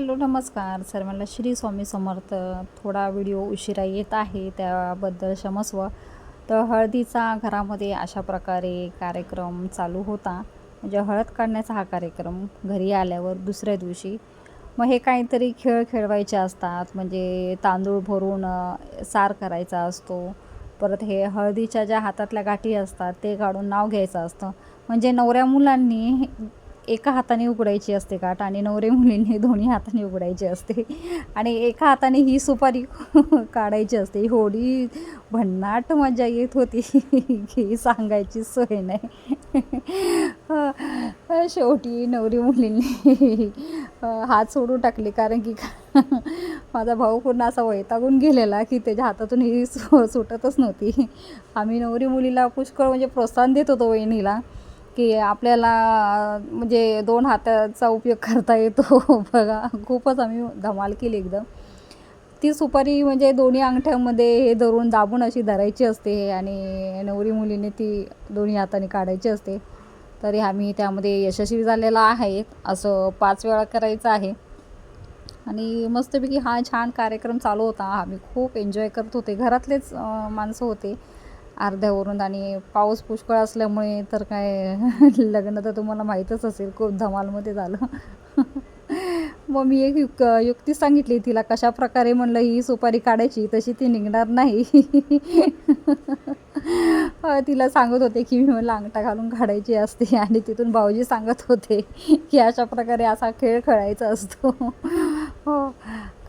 Hello नमस्कार. सर्वांना श्री स्वामी समर्थ. थोडा व्हिडिओ उशिरा येत आहे त्याबद्दल क्षमस्व. तर हळदीचा घरामध्ये अशा प्रकारे कार्यक्रम चालू होता. म्हणजे हळद काढण्याचा हा कार्यक्रम घरी आल्यावर दुसऱ्या दिवशी. मग हे काहीतरी खेळ खेळवायचे असतात. म्हणजे तांदूळ भरून सार करायचा असतो. परत हे हळदीच्या ज्या हातातल्या गाठी असतात ते काढून नाव घ्यायचं असतं. म्हणजे नवऱ्या मुलांनी एका हाताने उघडायची असते गाठ आणि नवरे मुलींनी दोन्ही हाताने उघडायची असते. आणि एका हाताने ही सुपारी काढायची असते. होडी भन्नाट मजा येत होती. की सांगायची सोय नाही. शेवटी नवरी मुलींनी हात सोडून टाकले. कारण की माझा भाऊ पूर्ण असा वैतागून गेलेला की त्याच्या हातातून ही सुटतच नव्हती. आम्ही नवरी मुलीला पुष्कळ म्हणजे प्रोत्साहन देत होतो वहिनीला. की आपल्याला म्हणजे दोन हाताचा उपयोग करता येतो. बघा खूपच आम्ही धमाल केली एकदम. ती सुपारी म्हणजे दोन्ही अंगठ्यामध्ये हे धरून दाबून अशी धरायची असते आणि नवरी मुलीने ती दोन्ही हाताने काढायची असते. तरी आम्ही त्यामध्ये यशस्वी झालेला आहे. असं पाच वेळा करायचं आहे. आणि मस्तपैकी हा छान कार्यक्रम चालू होता. आम्ही खूप एन्जॉय करत होते. घरातलेच माणसं होते. अर्ध्यावरून आणि पाऊस पुष्कळ असल्यामुळे तर काय लग्न तर तुम्हाला माहीतच असेल खूप धमालमध्ये झालं. मग मी एक युक युक्ती सांगितली तिला कशा प्रकारे म्हणलं ही सुपारी काढायची तशी ती निघणार नाही. तिला सांगत होते की मी मला अंगठा घालून काढायची असते. आणि तिथून भाऊजी सांगत होते की अशा प्रकारे असा खेळ खेळायचा असतो. हो.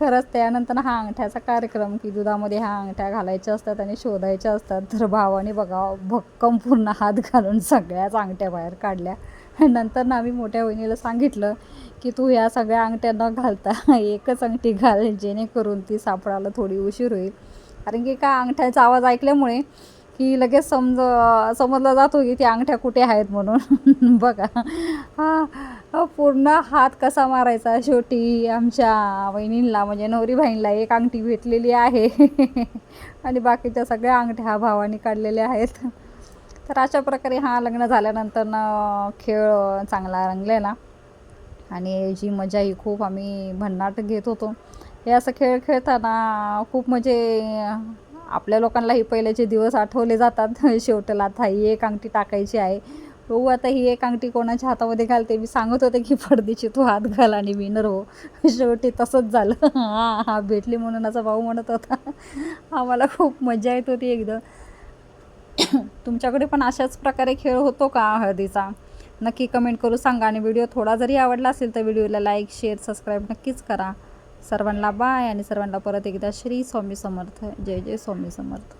खरंच त्यानंतर हा अंगठ्याचा कार्यक्रम की दुधामध्ये ह्या अंगठ्या घालायच्या असतात आणि शोधायच्या असतात. तर भावाने बघा भक्कम पूर्ण हात घालून सगळ्याच अंगठ्या बाहेर काढल्या. नंतर ना आम्ही मोठ्या बहिणीला सांगितलं की तू ह्या सगळ्या अंगठ्या न घालता एकच अंगठी घाल जेणेकरून ती सापडायला थोडी उशीर होईल. कारण की का अंगठ्याचा आवाज ऐकल्यामुळे की लगेच समज समजलं जातो की ती अंगठ्या कुठे आहेत म्हणून. बघा. हां. पूर्ण हात कसा मारायचा शेवटी आमच्या वहिनींला म्हणजे नवरी बहिणीला एक अंगठी भेटलेली आहे. आणि बाकीच्या सगळ्या अंगठ्या हा भावाने काढलेल्या आहेत. तर अशा प्रकारे हा लग्न झाल्यानंतर ना खेळ चांगला रंगलेला. आणि जी मजा ही खूप आम्ही भन्नाट घेत होतो. हे असं खेळ खेळताना खूप म्हणजे आपल्या लोकांनाही पहिल्याचे दिवस आठवले जातात. शेवटला आता ही एक अंगठी टाकायची आहे. बघू आता ही एक अंगठी कोणाच्या हातामध्ये घालते. मी सांगत होते की पडदीची तू हात घाल आणि विनर हो शेवटी तसंच झालं. हां हां भेटली म्हणून असा भाऊ म्हणत होता. आम्हाला खूप मजा येत होती एकदम तुमच्याकडे पण अशाच प्रकारे खेळ होतो का हळदीचा? नक्की कमेंट करू सांगा आणि व्हिडिओ थोडा जरी आवडला असेल तर व्हिडिओला लाईक शेअर सबस्क्राईब नक्कीच करा. सर्वांना बाय आणि सर्वांना परत एकदा श्री स्वामी समर्थ. जय जय स्वामी समर्थ.